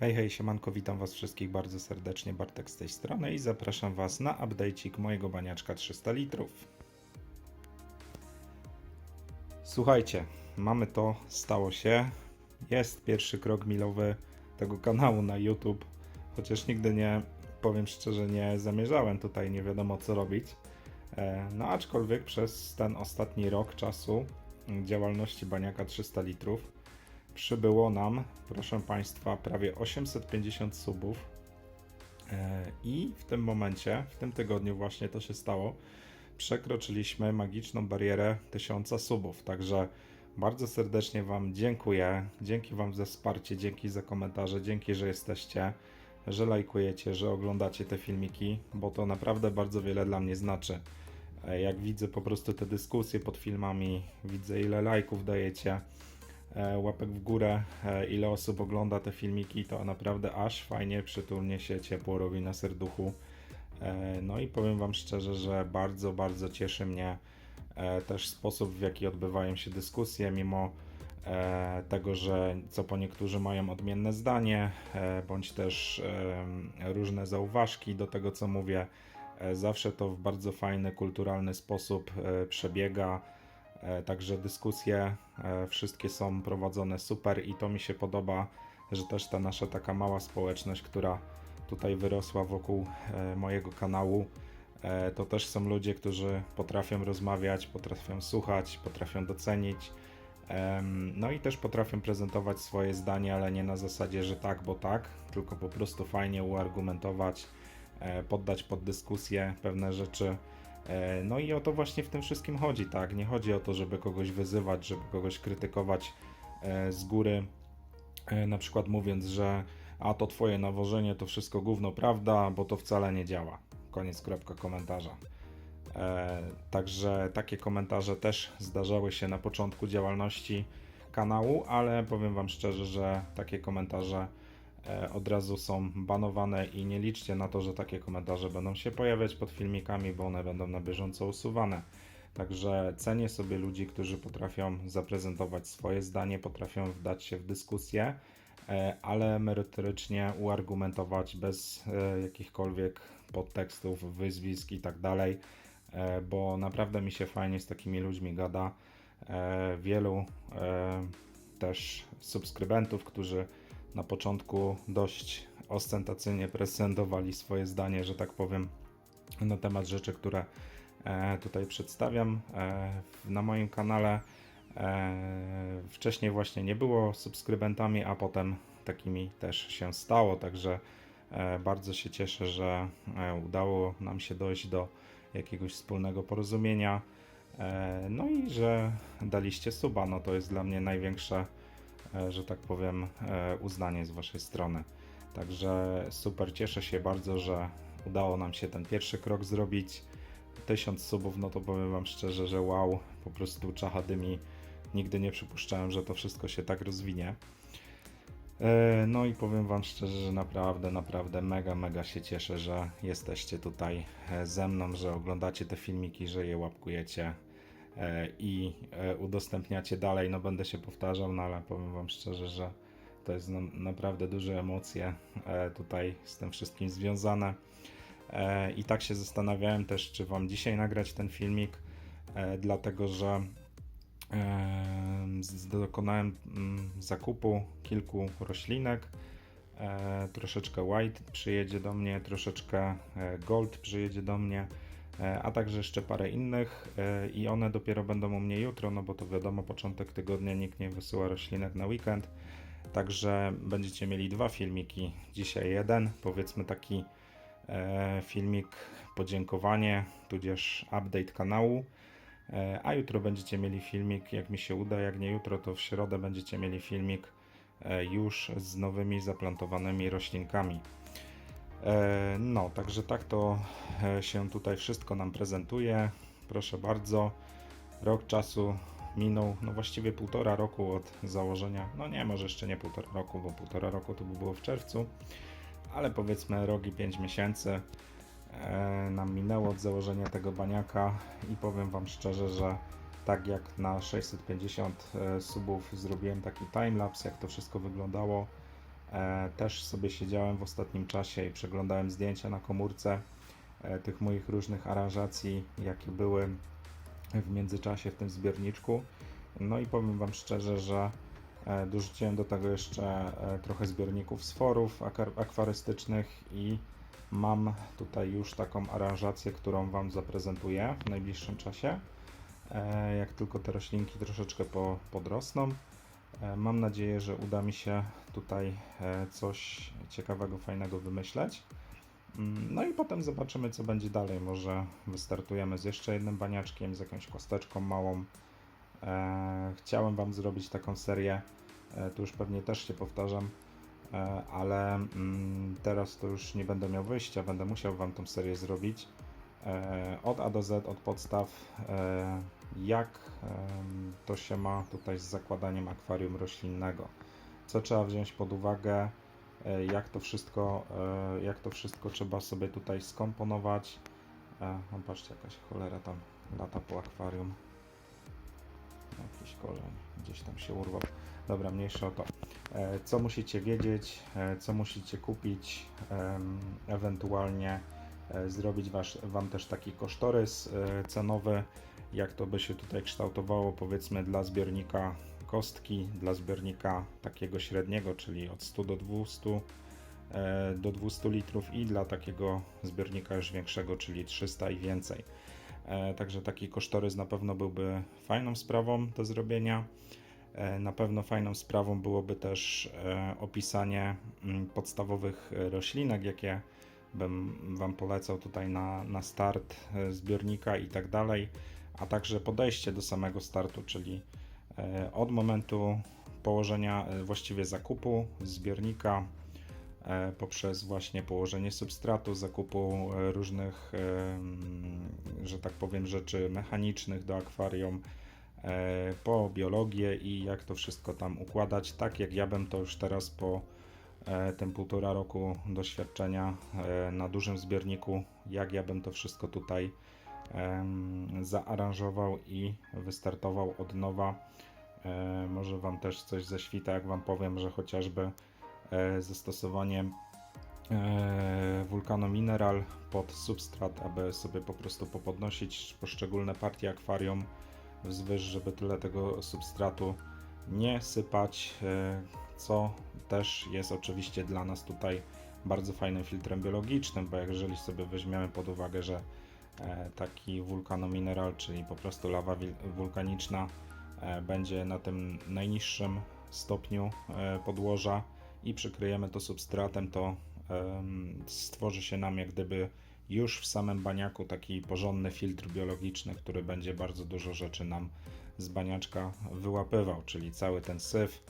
Hej, hej, siemanko, witam was wszystkich bardzo serdecznie, Bartek z tej strony i zapraszam was na update'ik mojego baniaczka 300 litrów. Słuchajcie, mamy to, stało się, jest pierwszy krok milowy tego kanału na YouTube, chociaż nigdy nie, powiem szczerze, nie zamierzałem tutaj nie wiadomo co robić. E, No aczkolwiek przez ten ostatni rok czasu działalności baniaka 300 litrów przybyło nam, proszę Państwa, prawie 850 subów. E, I w tym momencie, w tym tygodniu właśnie to się stało, przekroczyliśmy magiczną barierę 1000 subów. Także bardzo serdecznie Wam dziękuję. Dzięki Wam za wsparcie, dzięki za komentarze, dzięki, że jesteście, że lajkujecie, że oglądacie te filmiki, bo to naprawdę bardzo wiele dla mnie znaczy. E, Jak widzę po prostu te dyskusje pod filmami, widzę ile lajków dajecie łapek w górę, e, ile osób ogląda te filmiki, to naprawdę aż fajnie, przytulnie się ciepło robi na serduchu. E, No i powiem Wam szczerze, że bardzo, bardzo cieszy mnie e, też sposób, w jaki odbywają się dyskusje, mimo e, tego, że co po niektórzy mają odmienne zdanie, e, bądź też e, różne zauważki do tego, co mówię. E, Zawsze to w bardzo fajny, kulturalny sposób e, przebiega. E, Także dyskusje e, wszystkie są prowadzone super i to mi się podoba, że też ta nasza taka mała społeczność, która tutaj wyrosła wokół e, mojego kanału, to też są ludzie, którzy potrafią rozmawiać, potrafią słuchać, potrafią docenić. No i też potrafią prezentować swoje zdanie, ale nie na zasadzie, że tak, bo tak, tylko po prostu fajnie uargumentować, poddać pod dyskusję pewne rzeczy. E, No i o to właśnie w tym wszystkim chodzi, tak? Nie chodzi o to, żeby kogoś wyzywać, żeby kogoś krytykować e, z góry, e, na przykład mówiąc, że a to twoje nawożenie to wszystko gówno prawda, bo to wcale nie działa. Koniec kropka komentarza. Także takie komentarze też zdarzały się na początku działalności kanału, ale powiem Wam szczerze, że takie komentarze od razu są banowane i nie liczcie na to, że takie komentarze będą się pojawiać pod filmikami, bo one będą na bieżąco usuwane. Także cenię sobie ludzi, którzy potrafią zaprezentować swoje zdanie, potrafią wdać się w dyskusję, e, ale merytorycznie uargumentować bez e, jakichkolwiek podtekstów, wyzwisk i tak dalej, e, bo naprawdę mi się fajnie z takimi ludźmi gada. E, Wielu e, też subskrybentów, którzy na początku dość ostentacyjnie prezentowali swoje zdanie, że tak powiem, na temat rzeczy, które e, tutaj przedstawiam e, na moim kanale. E, Wcześniej właśnie nie było subskrybentami, a potem takimi też się stało, także bardzo się cieszę, że udało nam się dojść do jakiegoś wspólnego porozumienia. No i że daliście suba, no to jest dla mnie największe, że tak powiem, e, uznanie z Waszej strony. Także super, cieszę się bardzo, że udało nam się ten pierwszy krok zrobić. 1000 subów, no to powiem Wam szczerze, że wow, po prostu czachadymi. Nigdy nie przypuszczałem, że to wszystko się tak rozwinie. E, No i powiem Wam szczerze, że naprawdę, naprawdę mega, mega się cieszę, że jesteście tutaj e, ze mną, że oglądacie te filmiki, że je łapkujecie e, i e, udostępniacie dalej. No będę się powtarzał, no ale powiem Wam szczerze, że to jest naprawdę duże emocje e, tutaj z tym wszystkim związane. E, I tak się zastanawiałem też, czy Wam dzisiaj nagrać ten filmik, e, dlatego że dokonałem mm, zakupu kilku roślinek. E, troszeczkę white przyjedzie do mnie, troszeczkę e, gold przyjedzie do mnie, e, a także jeszcze parę innych e, i one dopiero będą u mnie jutro, no bo to wiadomo, początek tygodnia nikt nie wysyła roślinek na weekend. Także będziecie mieli dwa filmiki. Dzisiaj jeden, powiedzmy taki e, filmik podziękowanie, tudzież update kanału. E, A jutro będziecie mieli filmik, jak mi się uda, jak nie jutro, to w środę będziecie mieli filmik e, już z nowymi zaplantowanymi roślinkami. E, No, także tak to e, się tutaj wszystko nam prezentuje. Proszę bardzo, rok czasu minął, no właściwie półtora roku od założenia. No nie, może jeszcze nie półtora roku, bo półtora roku to by było w czerwcu, ale powiedzmy rok i pięć miesięcy e, nam minęło od założenia tego baniaka i powiem Wam szczerze, że tak jak na 650 e, subów zrobiłem taki timelapse, jak to wszystko wyglądało, też sobie siedziałem w ostatnim czasie i przeglądałem zdjęcia na komórce e, tych moich różnych aranżacji, jakie były w międzyczasie w tym zbiorniczku. No i powiem Wam szczerze, że e, dorzuciłem do tego jeszcze e, trochę zbiorników z forów akar- akwarystycznych i mam tutaj już taką aranżację, którą Wam zaprezentuję w najbliższym czasie. E, Jak tylko te roślinki troszeczkę po, podrosną. E, Mam nadzieję, że uda mi się tutaj e, coś ciekawego, fajnego wymyśleć. Mm, No i potem zobaczymy, co będzie dalej. Może wystartujemy z jeszcze jednym baniaczkiem, z jakąś kosteczką małą. E, Chciałem Wam zrobić taką serię, tu już pewnie też się powtarzam, ale mm, teraz to już nie będę miał wyjścia, będę musiał Wam tą serię zrobić. Od A do Z, od podstaw, jak to się ma tutaj z zakładaniem akwarium roślinnego. Co trzeba wziąć pod uwagę, e, jak to wszystko, e, jak to wszystko trzeba sobie tutaj skomponować. E, No patrzcie, jakaś cholera tam lata po akwarium. Jakiś korzeń gdzieś tam się urwał. Dobra, mniejsza o to. Co musicie wiedzieć, co musicie kupić, ewentualnie zrobić wasz, Wam też taki kosztorys cenowy, jak to by się tutaj kształtowało, powiedzmy dla zbiornika kostki, dla zbiornika takiego średniego, czyli od 100 do 200 e, do 200 litrów i dla takiego zbiornika już większego, czyli 300 i więcej. E, Także taki kosztorys na pewno byłby fajną sprawą do zrobienia. E, Na pewno fajną sprawą byłoby też opisanie mm, podstawowych roślinek, jakie bym Wam polecał tutaj na, na start zbiornika i tak dalej, a także podejście do samego startu, czyli e, od momentu położenia, e, właściwie zakupu zbiornika, e, poprzez właśnie położenie substratu, zakupu różnych, mm, że tak powiem, rzeczy mechanicznych do akwarium, po biologię i jak to wszystko tam układać, tak jak ja bym to już teraz po tym półtora roku doświadczenia na dużym zbiorniku, jak ja bym to wszystko tutaj zaaranżował i wystartował od nowa. E, Może Wam też coś ześwita, jak Wam powiem, że chociażby e, zastosowanie e, wulkano mineral pod substrat, aby sobie po prostu popodnosić poszczególne partie akwarium wzwyż, żeby tyle tego substratu nie sypać, e, co też jest oczywiście dla nas tutaj bardzo fajnym filtrem biologicznym, bo jeżeli sobie weźmiemy pod uwagę, że e, taki wulkanomineral, czyli po prostu lawa wulkaniczna, e, będzie na tym najniższym stopniu e, podłoża i przykryjemy to substratem, to stworzy się nam jak gdyby już w samym baniaku taki porządny filtr biologiczny, który będzie bardzo dużo rzeczy nam z baniaczka wyłapywał, czyli cały ten syf,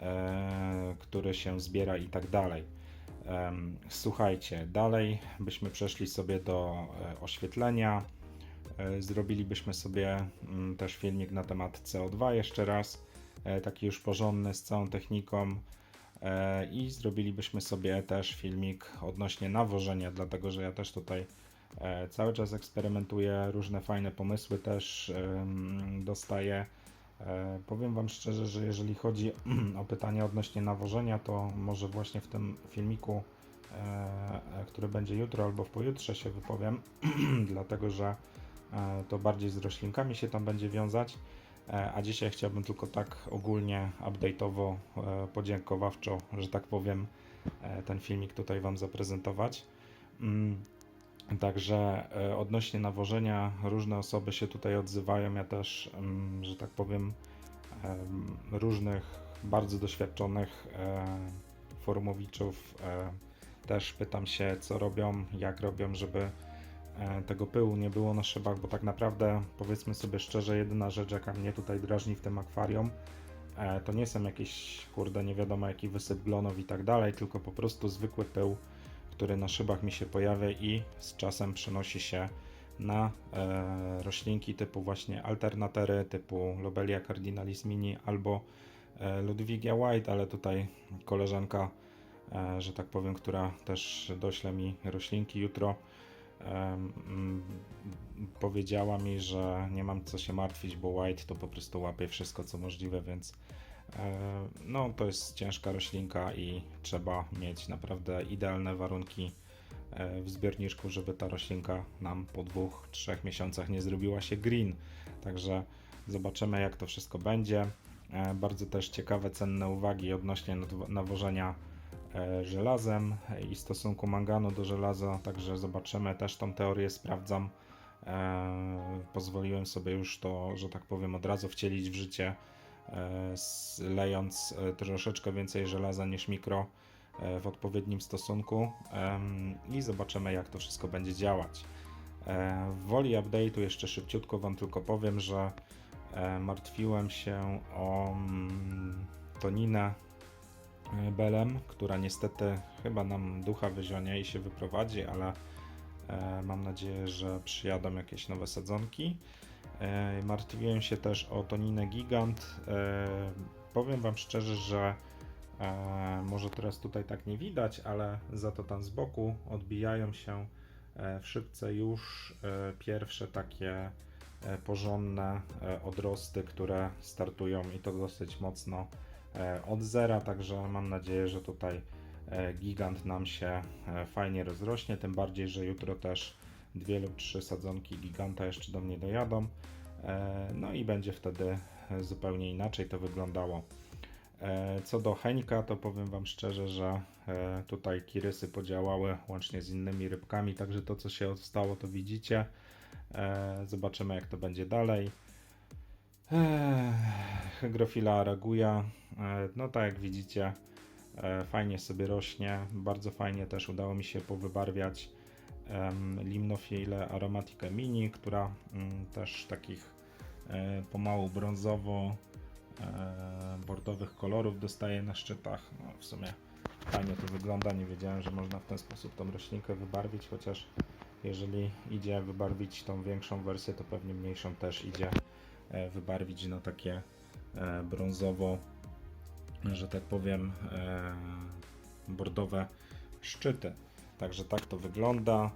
e, który się zbiera i tak dalej. Słuchajcie, dalej byśmy przeszli sobie do e, oświetlenia. E, Zrobilibyśmy sobie mm, też filmik na temat CO2 jeszcze raz, e, taki już porządny z całą techniką. I zrobilibyśmy sobie też filmik odnośnie nawożenia, dlatego że ja też tutaj cały czas eksperymentuję, różne fajne pomysły też dostaję. E, Powiem Wam szczerze, że jeżeli chodzi o pytania odnośnie nawożenia, to może właśnie w tym filmiku, e, który będzie jutro albo w pojutrze się wypowiem, dlatego że e, to bardziej z roślinkami się tam będzie wiązać. E, A dzisiaj chciałbym tylko tak ogólnie, update'owo, e, podziękowawczo, że tak powiem, e, ten filmik tutaj Wam zaprezentować. Także e, odnośnie nawożenia różne osoby się tutaj odzywają. Ja też, mm, że tak powiem, em, różnych bardzo doświadczonych e, forumowiczów e, też pytam się, co robią, jak robią, żeby tego pyłu nie było na szybach, bo tak naprawdę, powiedzmy sobie szczerze, jedyna rzecz, jaka mnie tutaj drażni w tym akwarium, to nie są jakieś, kurde, nie wiadomo jaki wysyp glonów i tak dalej, tylko po prostu zwykły pył, który na szybach mi się pojawia i z czasem przenosi się na e, roślinki typu właśnie alternatery, typu Lobelia cardinalis mini albo e, Ludwigia white, ale tutaj koleżanka, e, że tak powiem, która też dośle mi roślinki jutro, em, mm, powiedziała mi, że nie mam co się martwić, bo white to po prostu łapie wszystko co możliwe, więc E, No, to jest ciężka roślinka i trzeba mieć naprawdę idealne warunki e, w zbiorniczku, żeby ta roślinka nam po dwóch, trzech miesiącach nie zrobiła się green. Także zobaczymy, jak to wszystko będzie. E, Bardzo też ciekawe, cenne uwagi odnośnie nawożenia e, żelazem i stosunku manganu do żelaza. Także zobaczymy, też tą teorię sprawdzam. E, Pozwoliłem sobie już to, że tak powiem, od razu wcielić w życie, e, lejąc e, troszeczkę więcej żelaza niż mikro e, w odpowiednim stosunku i zobaczymy, jak to wszystko będzie działać. E, W woli update'u jeszcze szybciutko Wam tylko powiem, że e, martwiłem się o mm, Toninę e, Belem, która niestety chyba nam ducha wyzionie i się wyprowadzi, ale e, mam nadzieję, że przyjadą jakieś nowe sadzonki. E, Martwiłem się też o Toninę Gigant. E, Powiem Wam szczerze, że e, może teraz tutaj tak nie widać, ale za to tam z boku odbijają się w szybce już pierwsze takie porządne odrosty, które startują i to dosyć mocno od zera, także mam nadzieję, że tutaj gigant nam się fajnie rozrośnie, tym bardziej, że jutro też dwie lub trzy sadzonki giganta jeszcze do mnie dojadą. E, No i będzie wtedy zupełnie inaczej to wyglądało. E, Co do Heńka, to powiem Wam szczerze, że e, tutaj kirysy podziałały łącznie z innymi rybkami, także to co się stało to widzicie. Zobaczymy jak to będzie dalej. Hygrofila araguja, no tak jak widzicie, fajnie sobie rośnie, bardzo fajnie też udało mi się powybarwiać em, Limnophile aromatica mini, która mm, też takich e, pomału brązowo e, bordowych kolorów dostaje na szczytach. No, w sumie fajnie to wygląda, nie wiedziałem, że można w ten sposób tą roślinkę wybarwić, chociaż jeżeli idzie wybarwić tą większą wersję, to pewnie mniejszą też idzie e, wybarwić na takie brązowo, że tak powiem, bordowe szczyty. Także tak to wygląda.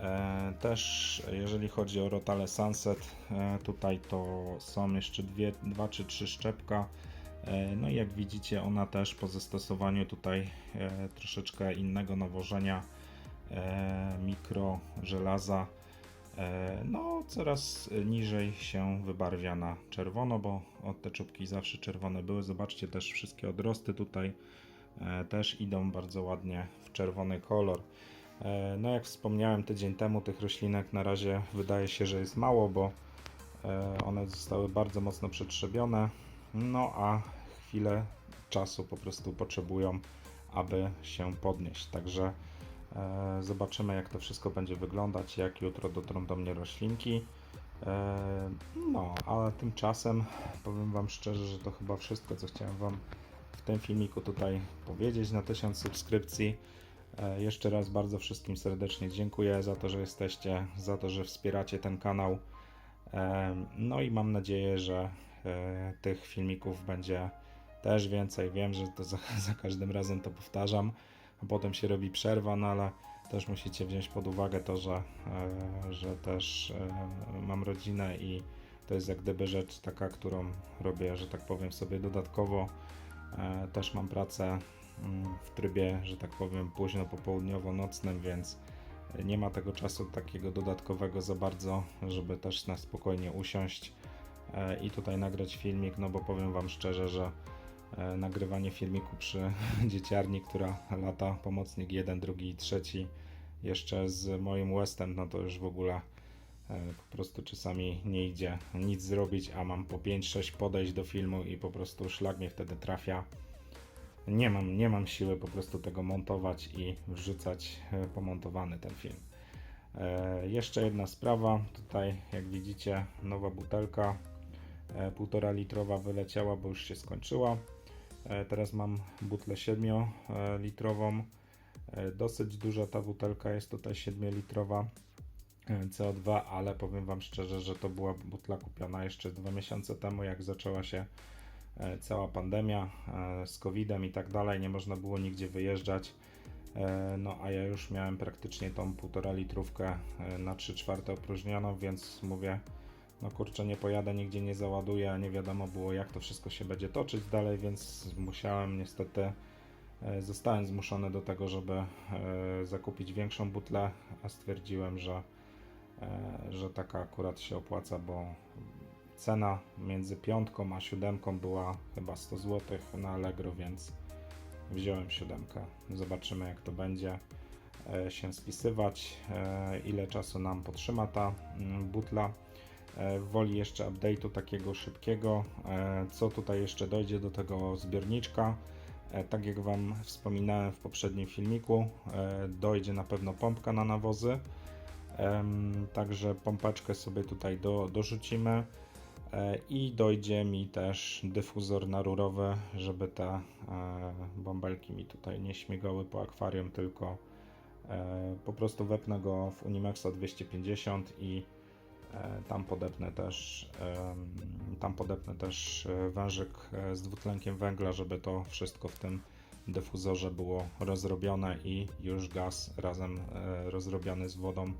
E, Też jeżeli chodzi o Rotale Sunset, e, tutaj to są jeszcze dwie, dwa czy trzy szczepka. E, No i jak widzicie, ona też po zastosowaniu tutaj troszeczkę innego nawożenia mikro żelaza, no coraz niżej się wybarwia na czerwono, bo od te czubki zawsze czerwone były. Zobaczcie też wszystkie odrosty tutaj też idą bardzo ładnie czerwony kolor. E, No jak wspomniałem tydzień temu, tych roślinek na razie wydaje się, że jest mało, bo e, one zostały bardzo mocno przetrzebione, no a chwilę czasu po prostu potrzebują, aby się podnieść. Także e, zobaczymy jak to wszystko będzie wyglądać, jak jutro dotrą do mnie roślinki. No, a tymczasem powiem Wam szczerze, że to chyba wszystko, co chciałem Wam w tym filmiku tutaj powiedzieć na 1000 subskrypcji. E, Jeszcze raz bardzo wszystkim serdecznie dziękuję za to, że jesteście, za to, że wspieracie ten kanał. E, No i mam nadzieję, że e, tych filmików będzie też więcej. Wiem, że to za, za każdym razem to powtarzam, a potem się robi przerwa, no ale też musicie wziąć pod uwagę to, że, że też mam rodzinę i to jest jak gdyby rzecz taka, którą robię, że tak powiem sobie dodatkowo. Też mam pracę w trybie, że tak powiem, późno popołudniowo-nocnym, więc nie ma tego czasu takiego dodatkowego za bardzo, żeby też na spokojnie usiąść e, i tutaj nagrać filmik, no bo powiem Wam szczerze, że e, nagrywanie filmiku przy dzieciarni, która lata pomocnik jeden, drugi i trzeci, jeszcze z moim Westem, no to już w ogóle e, po prostu czasami nie idzie nic zrobić, a mam po 5-6 podejść do filmu i po prostu szlak mnie wtedy trafia. Nie mam, nie mam siły po prostu tego montować i wrzucać e, pomontowany ten film. E, jeszcze jedna sprawa, tutaj jak widzicie nowa butelka, e, półtora litrowa wyleciała, bo już się skończyła. Teraz mam butlę 7 litrową. Dosyć duża ta butelka jest tutaj 7 litrowa e, CO2, ale powiem Wam szczerze, że to była butla kupiona jeszcze dwa miesiące temu, jak zaczęła się cała pandemia e, z COVID-em i tak dalej, nie można było nigdzie wyjeżdżać. E, No a ja już miałem praktycznie tą półtora litrówkę e, na 3 czwarte opróżnioną, więc mówię, no kurczę, nie pojadę, nigdzie nie załaduję, nie wiadomo było jak to wszystko się będzie toczyć dalej, więc musiałem niestety, e, zostałem zmuszony do tego, żeby e, zakupić większą butlę, a stwierdziłem, że, e, że taka akurat się opłaca, bo cena między piątką a siódemką była chyba 100 zł na Allegro, więc wziąłem siódemkę. Zobaczymy jak to będzie e, się spisywać, e, ile czasu nam potrzyma ta mm, butla. E, Woli jeszcze update'u takiego szybkiego, co tutaj jeszcze dojdzie do tego zbiorniczka. Tak jak Wam wspominałem w poprzednim filmiku, dojdzie na pewno pompka na nawozy. Także pompeczkę sobie tutaj do, dorzucimy. E, I dojdzie mi też dyfuzor narurowy, żeby te e, bąbelki mi tutaj nie śmigały po akwarium, tylko e, po prostu wepnę go w Unimaxa 250 i tam podepnę też tam podepnę też wężyk z dwutlenkiem węgla, żeby to wszystko w tym dyfuzorze było rozrobione i już gaz razem rozrobiony z wodą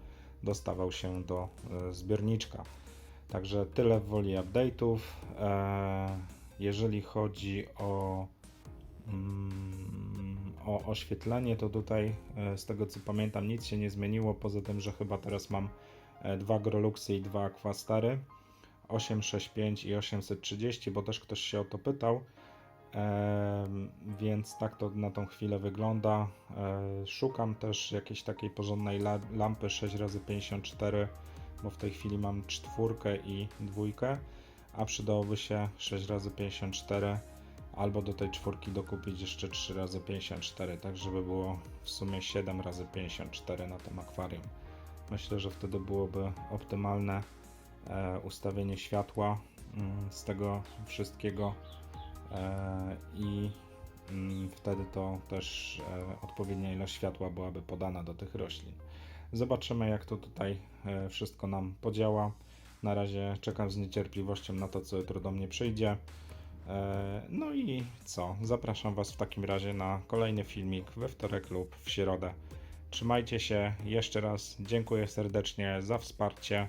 dostawał się do zbiorniczka. Także tyle w woli update'ów. E, Jeżeli chodzi o, mm, o oświetlenie, to tutaj e, z tego co pamiętam nic się nie zmieniło, poza tym, że chyba teraz mam e, dwa Groluxy i dwa Aquastary 865 i 830, bo też ktoś się o to pytał. Więc tak to na tą chwilę wygląda. Szukam też jakiejś takiej porządnej la- lampy 6x54 bo w tej chwili mam czwórkę i dwójkę, a przydałoby się 6 razy 54 albo do tej czwórki dokupić jeszcze 3 razy 54, tak żeby było w sumie 7 razy 54 na tym akwarium. Myślę, że wtedy byłoby optymalne e, ustawienie światła mm, z tego wszystkiego e, i mm, wtedy to też e, odpowiednia ilość światła byłaby podana do tych roślin. Zobaczymy, jak to tutaj e, wszystko nam podziała. Na razie czekam z niecierpliwością na to, co jutro do mnie przyjdzie. E, No i co? Zapraszam Was w takim razie na kolejny filmik we wtorek lub w środę. Trzymajcie się. Jeszcze raz dziękuję serdecznie za wsparcie.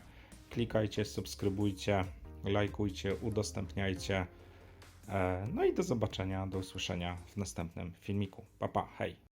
Klikajcie, subskrybujcie, lajkujcie, udostępniajcie. E, No i do zobaczenia, do usłyszenia w następnym filmiku. Pa, pa, hej!